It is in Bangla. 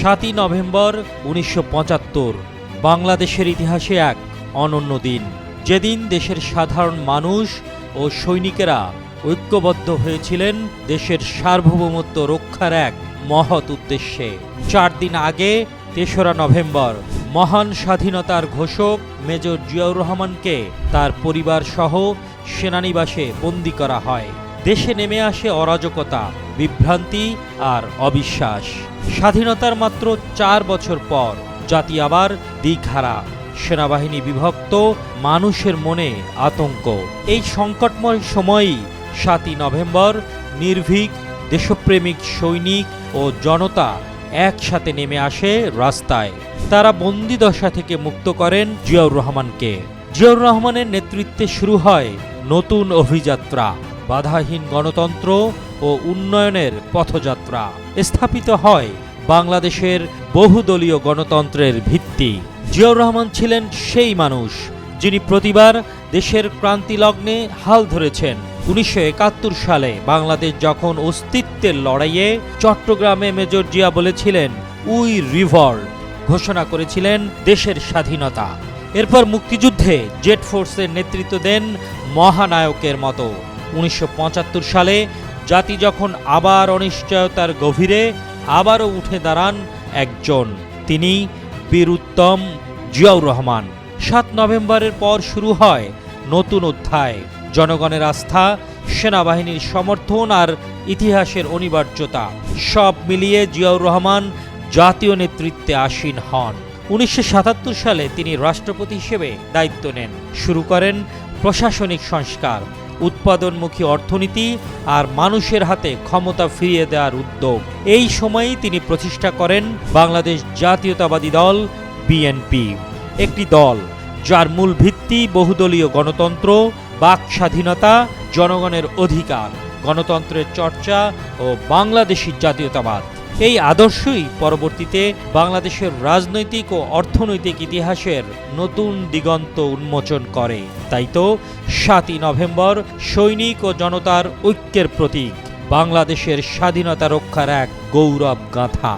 সাতই নভেম্বর উনিশশো পঁচাত্তর, বাংলাদেশের ইতিহাসে এক অনন্য দিন। যেদিন দেশের সাধারণ মানুষ ও সৈনিকেরা ঐক্যবদ্ধ হয়েছিলেন দেশের সার্বভৌমত্ব রক্ষার এক মহৎ উদ্দেশ্যে। চার দিন আগে, তেসরা নভেম্বর, মহান স্বাধীনতার ঘোষক মেজর জিয়াউর রহমানকে তার পরিবার সহ সেনানিবাসে বন্দী করা হয়। দেশে নেমে আসে অরাজকতা, বিভ্রান্তি আর অবিশ্বাস। স্বাধীনতার মাত্র চার বছর পর জাতি আবার দিঘারা সেনাবাহিনী বিভক্ত, মানুষের মনে আতঙ্ক। এই সংকটময় সময়ই সাতই নভেম্বর নির্ভীক, দেশপ্রেমিক, সৈনিক ও জনতা একসাথে নেমে আসে রাস্তায়। তারা বন্দিদশা থেকে মুক্ত করেন জিয়াউর রহমানকে। জিয়াউর রহমানের নেতৃত্বে শুরু হয় নতুন অভিযাত্রা। বাধাহীন গণতন্ত্র ও উন্নয়নের পথযাত্রা স্থাপিত হয় বাংলাদেশের বহুদলীয় গণতন্ত্রের ভিত্তি। জিয়াউর রহমান ছিলেন সেই মানুষ যিনি প্রতিবার দেশের ক্রান্তিলগ্নে হাল ধরেছেন। উনিশশো একাত্তর সালে বাংলাদেশ যখন অস্তিত্বের লড়াইয়ে চট্টগ্রামে মেজর জিয়া বলেছিলেন, উই রিভল্ট ঘোষণা করেছিলেন দেশের স্বাধীনতা। এরপর মুক্তিযুদ্ধে জেট ফোর্সের নেতৃত্ব দেন মহানায়কের মতো। উনিশশো পঁচাত্তর সালে জাতি যখন আবার অনিশ্চয়তার গভীরে আবারও উঠে দাঁড়ান একজন, তিনি বীর উত্তম জিয়াউর রহমান। সাত নভেম্বরের পর শুরু হয় নতুন অধ্যায়। জনগণের আস্থা, সেনাবাহিনীর সমর্থন আর ইতিহাসের অনিবার্যতা সব মিলিয়ে জিয়াউর রহমান জাতীয় নেতৃত্বে আসীন হন। উনিশশো সাতাত্তর সালে তিনি রাষ্ট্রপতি হিসেবে দায়িত্ব নেন। শুরু করেন প্রশাসনিক সংস্কার। উৎপাদনমুখী অর্থনীতি আর মানুষের হাতে ক্ষমতা ফিরিয়ে দেওয়ার উদ্যোগ। এই সময়েই তিনি প্রতিষ্ঠা করেন বাংলাদেশ জাতীয়তাবাদী দল, বিএনপি। একটি দল, যার মূল ভিত্তি বহুদলীয় গণতন্ত্র, বাক স্বাধীনতা, জনগণের অধিকার, গণতন্ত্রের চর্চা ও বাংলাদেশি জাতীয়তাবাদ। এই আদর্শই পরবর্তীতে বাংলাদেশের রাজনৈতিক ও অর্থনৈতিক ইতিহাসের নতুন দিগন্ত উন্মোচন করে। তাই তো সাতই নভেম্বর সৈনিক ও জনতার ঐক্যের প্রতীক, বাংলাদেশের স্বাধীনতা রক্ষার এক গৌরব গাথা।